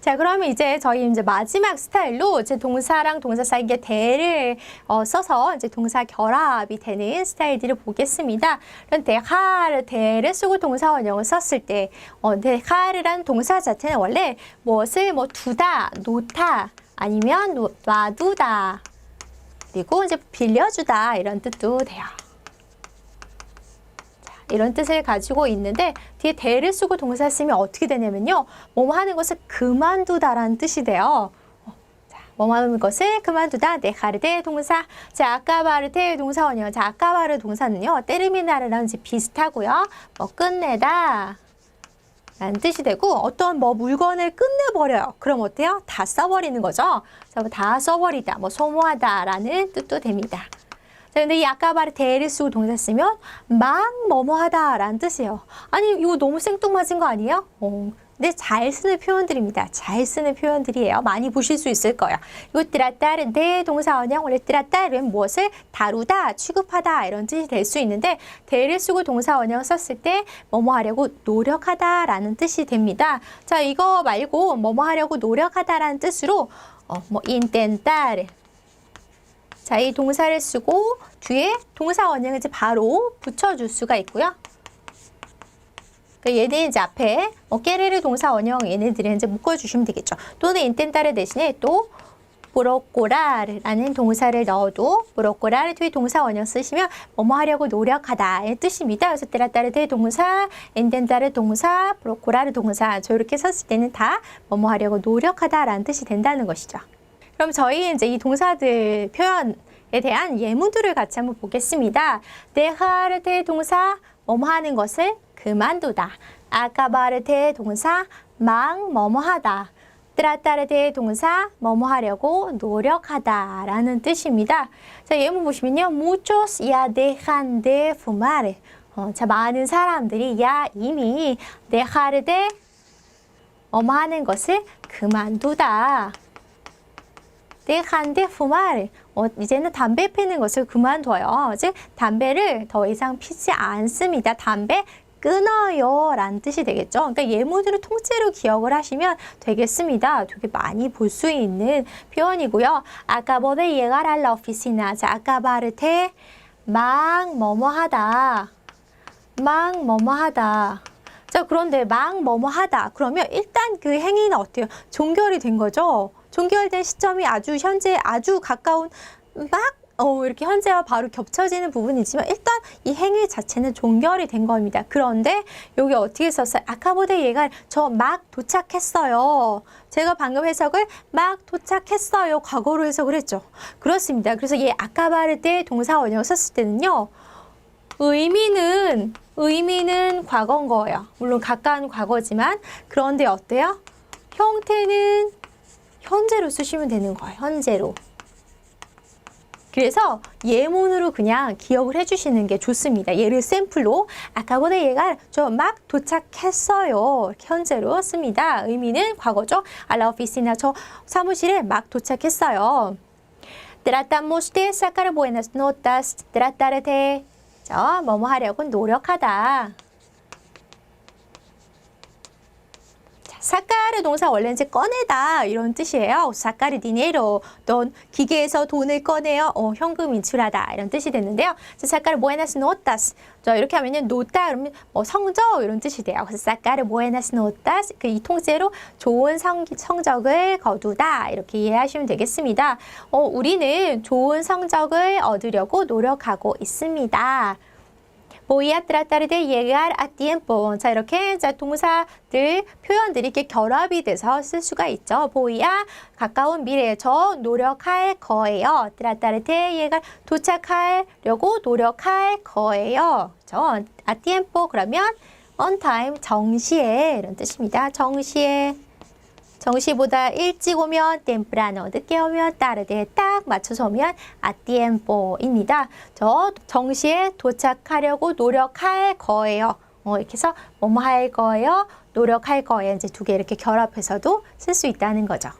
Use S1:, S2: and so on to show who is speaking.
S1: 자, 그러면 이제 저희 이제 마지막 스타일로 이제 동사랑 동사 사이에 대를 어, 써서 이제 동사 결합이 되는 스타일들을 보겠습니다. 그럼 대하를 대를 쓰고 동사 원형을 썼을 때, 어, 대하르라는 동사 자체는 원래 무엇을 뭐 두다, 놓다, 아니면 놓- 놔두다, 그리고 이제 빌려주다 이런 뜻도 돼요. 이런 뜻을 가지고 있는데 뒤에 대를 쓰고 동사 쓰면 어떻게 되냐면요. 뭐뭐 하는 것을 그만두다라는 뜻이 돼요. 어, 자, 뭐뭐 하는 것을 그만두다. 네카르데 동사. 자, 아까 바르테 동사원이요. 자, 아까 바르 동사는요. 때르미나르랑 이제 비슷하고요. 뭐 끝내다. 라는 뜻이 되고 어떤 뭐 물건을 끝내버려요. 그럼 어때요? 다 써버리는 거죠. 그래서 다 써버리다, 뭐 소모하다 라는 뜻도 됩니다. 자, 근데 이 아까 대를 쓰고 동사 쓰면 막 뭐뭐하다라는 뜻이에요. 아니 이거 너무 생뚱맞은 거 아니에요? 어, 근데 잘 쓰는 표현들입니다. 잘 쓰는 표현들이에요. 많이 보실 수 있을 거예요. 이거 뜨라따른 대 동사 원형 원래 뜨라따른 무엇을 다루다, 취급하다 이런 뜻이 될 수 있는데 대를 쓰고 동사 원형 썼을 때 뭐뭐 하려고 노력하다라는 뜻이 됩니다. 자 이거 말고 뭐뭐 하려고 노력하다라는 뜻으로 어, 뭐 intentar 자, 이 동사를 쓰고 뒤에 동사 원형을 이제 바로 붙여줄 수가 있고요. 그러니까 얘는 이제 앞에 뭐 깨르르 동사 원형 얘네들은 이제 묶어주시면 되겠죠. 또는 인텐타르 대신에 또 브로꼬라라는 동사를 넣어도 브로꼬라를 뒤에 동사 원형 쓰시면 뭐뭐 하려고 노력하다의 뜻입니다. 그래서 때라따르 대 동사, 인텐타르 동사, 브로꼬라르 동사 저렇게 썼을 때는 다 뭐뭐 하려고 노력하다라는 뜻이 된다는 것이죠. 그럼 저희 이제 이 동사들 표현 에 대한 예문들을 같이 한번 보겠습니다. 데하르테 동사 뭐뭐 하는 것을 그만두다. 아까바르테 동사 막 뭐뭐 하다. 트라타르테 동사 뭐뭐 하려고 노력하다라는 뜻입니다. 자, 예문 보시면요. muchos ya dejan de fumar. 어, 자, 많은 사람들이 야 이미 dejar de 뭐뭐 하는 것을 그만두다. Dejan de fumar. 어, 이제는 담배 피는 것을 그만둬요. 즉 담배를 더 이상 피지 않습니다. 담배 끊어요 라는 뜻이 되겠죠. 그러니까 예문으로 통째로 기억을 하시면 되겠습니다. 되게 많이 볼 수 있는 표현이고요. acabo de llegar a la oficina. 자, acabarte 막 뭐뭐 하다. 막 뭐뭐 하다. 자, 그런데 막 뭐뭐 하다. 그러면 일단 그 행위는 어때요? 종결이 된 거죠. 종결된 시점이 아주 현재 아주 가까운 막 어, 이렇게 현재와 바로 겹쳐지는 부분이지만 일단 이 행위 자체는 종결이 된 겁니다. 그런데 여기 어떻게 썼어요? 아까보다 얘가 저 막 도착했어요. 제가 방금 해석을 막 도착했어요. 과거로 해석을 했죠. 그렇습니다. 그래서 얘 아까바르 때 동사 원형 썼을 때는요. 의미는 의미는 과거인 거예요. 물론 가까운 과거지만 그런데 어때요? 형태는 현재로 쓰시면 되는 거예요. 현재로. 그래서 예문으로 그냥 기억을 해주시는 게 좋습니다. 예를 샘플로 아까보다 얘가 저 막 도착했어요. 현재로 씁니다. 의미는 과거죠. 알라 오피시나 저 사무실에 막 도착했어요. Tratamos de sacar buenas notas. Tratar de 저 뭐뭐 하려고 노력하다. 사카르 동사 원래 이제 꺼내다 이런 뜻이에요. 사카르 디네로 넌 기계에서 돈을 꺼내요. 어, 현금 인출하다 이런 뜻이 됐는데요. 사카르 모에나스 노타스 저 이렇게 하면은 노타 그러면 뭐 성적 이런 뜻이 돼요. 그래서 사카르 모에나스 노타스 그 이 통째로 좋은 성, 성적을 거두다 이렇게 이해하시면 되겠습니다. 어, 우리는 좋은 성적을 얻으려고 노력하고 있습니다. Voy a tratar de llegar a tiempo. 자, 이렇게 자, 동사들, 표현들이 이렇게 결합이 돼서 쓸 수가 있죠. a 가까운 미래에 저 노력할 거예요. tratar de llegar 도착하려고 노력할 거예요. 저 a tiempo 그러면 on time 정시에 이런 뜻입니다. 정시에 정시보다 일찍 오면 temprano, 늦게 오면 tarde, 딱 맞춰서 오면 tiempo입니다. 저 정시에 도착하려고 노력할 거예요. 어, 이렇게 해서 뭐뭐 할 거예요, 노력할 거예요. 이제 두 개 이렇게 결합해서도 쓸 수 있다는 거죠.